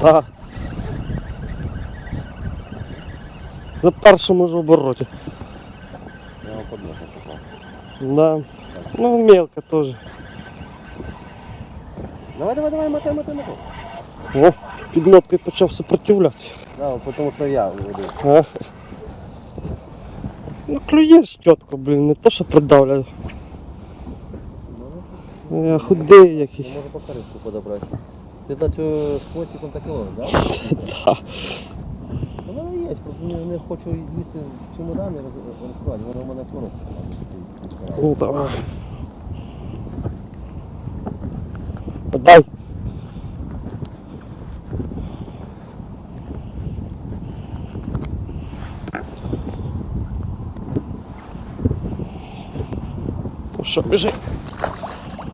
Так. На першому ж обороті. Я вам подношу попав. Да. Ну, мелко теж. Давай, давай, давай, мотай, мотай, мотай. О, під лодкою почав супротивлятися. Да, тому що я веду. А? Ну, клюєш чітко, блін, не то, що придавляю. Я худий який. Я можу повторитку подобрати. Ти на цю з хвостиком так і ловиш, да? Да. Ну, воно є, просто не, хочу їсти чемодан і роз- розкривати, воно в мене в коробці. Ну давай. Подай. Ну що, біжи.